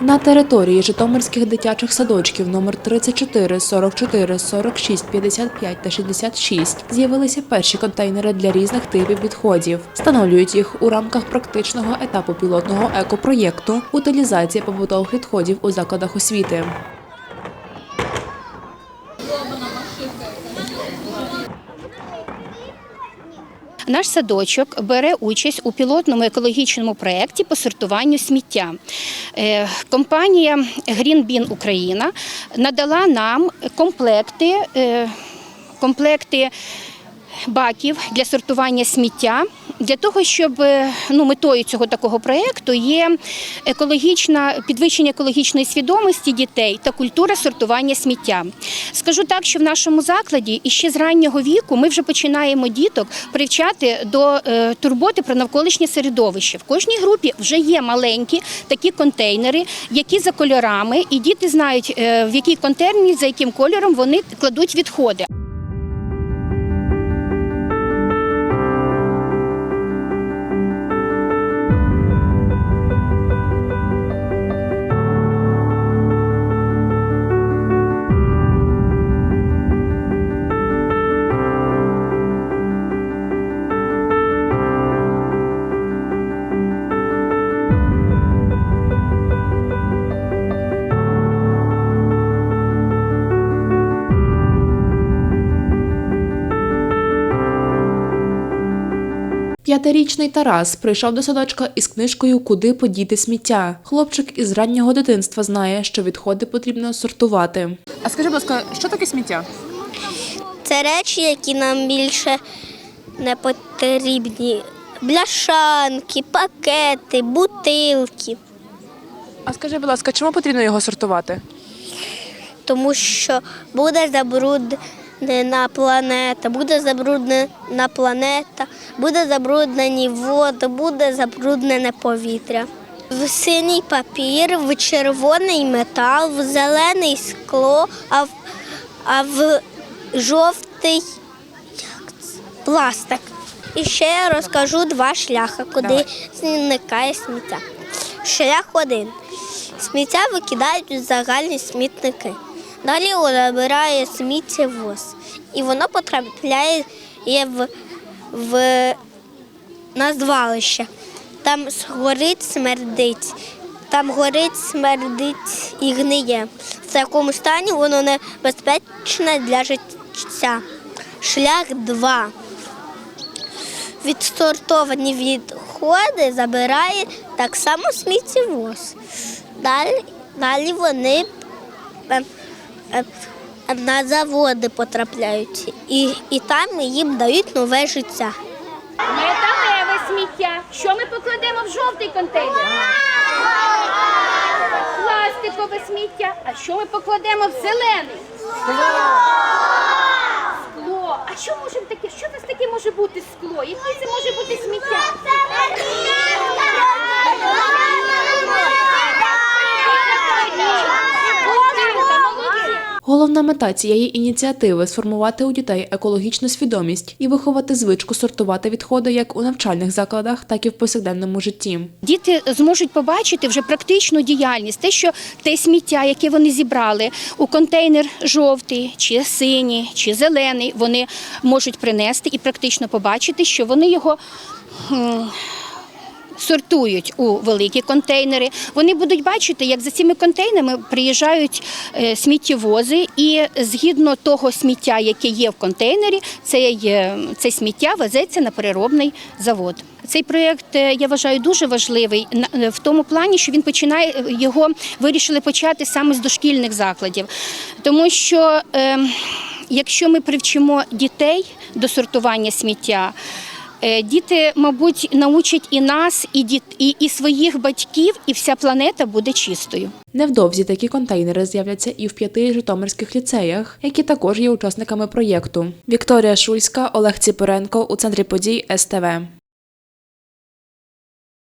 На території Житомирських дитячих садочків номер 34, 44, 46, 55 та 66 з'явилися перші контейнери для різних типів відходів. Встановлюють їх у рамках практичного етапу пілотного екопроєкту утилізація побутових відходів у закладах освіти. Наш садочок бере участь у пілотному екологічному проєкті по сортуванню сміття. Е, Компанія Green Bean Україна надала нам комплекти, е, комплекти баків для сортування сміття. Для того, щоб е, ну, метою цього такого проєкту є екологічна підвищення екологічної свідомості дітей та культура сортування сміття. Скажу так, що в нашому закладі і ще з раннього віку ми вже починаємо діток привчати до е, турботи про навколишнє середовище. В кожній групі вже є маленькі такі контейнери, які за кольорами, і діти знають, е, в який контейнер, за яким кольором вони кладуть відходи. П'ятирічний Тарас прийшов до садочка із книжкою Куди подіти сміття. Хлопчик із раннього дитинства знає, що відходи потрібно сортувати. А скажи, будь ласка, що таке сміття? Це речі, які нам більше не потрібні. Бляшанки, пакети, бутилки. А скажи, будь ласка, чому потрібно його сортувати? Тому що буде забруднена планета, буде забруднена планета, буде забруднені води, буде забруднене повітря. В синій папір, в червоний метал, в зелений скло, а в, а в жовтий пластик. І ще я розкажу два шляхи, куди зникає сміття. Шлях один. Сміття викидають у загальні смітники. Далі його забирає сміттєвоз. І воно потрапляє в, в на звалище. Там горить, смердить. Там горить, смердить і гниє. В такому стані воно небезпечне для життя. Шлях 2. Відсортовані відходи забирає так само сміттєвоз. Далі, далі вони е, е, е, на заводи потрапляють і, і там їм дають нове життя. Металеве сміття. Що ми покладемо в жовтий контейнер? Пластикове сміття. А що ми покладемо в зелений? Скло. А що може таке? Що це таке може бути скло? Яке це може бути сміття? Головна мета цієї ініціативи сформувати у дітей екологічну свідомість і виховати звичку сортувати відходи як у навчальних закладах, так і в повсякденному житті. Діти зможуть побачити вже практичну діяльність, те, що те сміття, яке вони зібрали у контейнер жовтий, чи синій, чи зелений, вони можуть принести і практично побачити, що вони його. Сортують у великі контейнери. Вони будуть бачити, як за цими контейнерами приїжджають е, сміттєвози, і згідно того сміття, яке є в контейнері, це сміття везеться на переробний завод. Цей проєкт е, я вважаю дуже важливий е, в тому плані, що він починає його вирішили почати саме з дошкільних закладів, тому що е, якщо ми привчимо дітей до сортування сміття. Е, Діти, мабуть, научать і нас, і діт, і, і своїх батьків, і вся планета буде чистою. Невдовзі такі контейнери з'являться і в п'яти житомирських ліцеях, які також є учасниками проєкту. Вікторія Шульська, Олег Ціпоренко у центрі подій СТВ.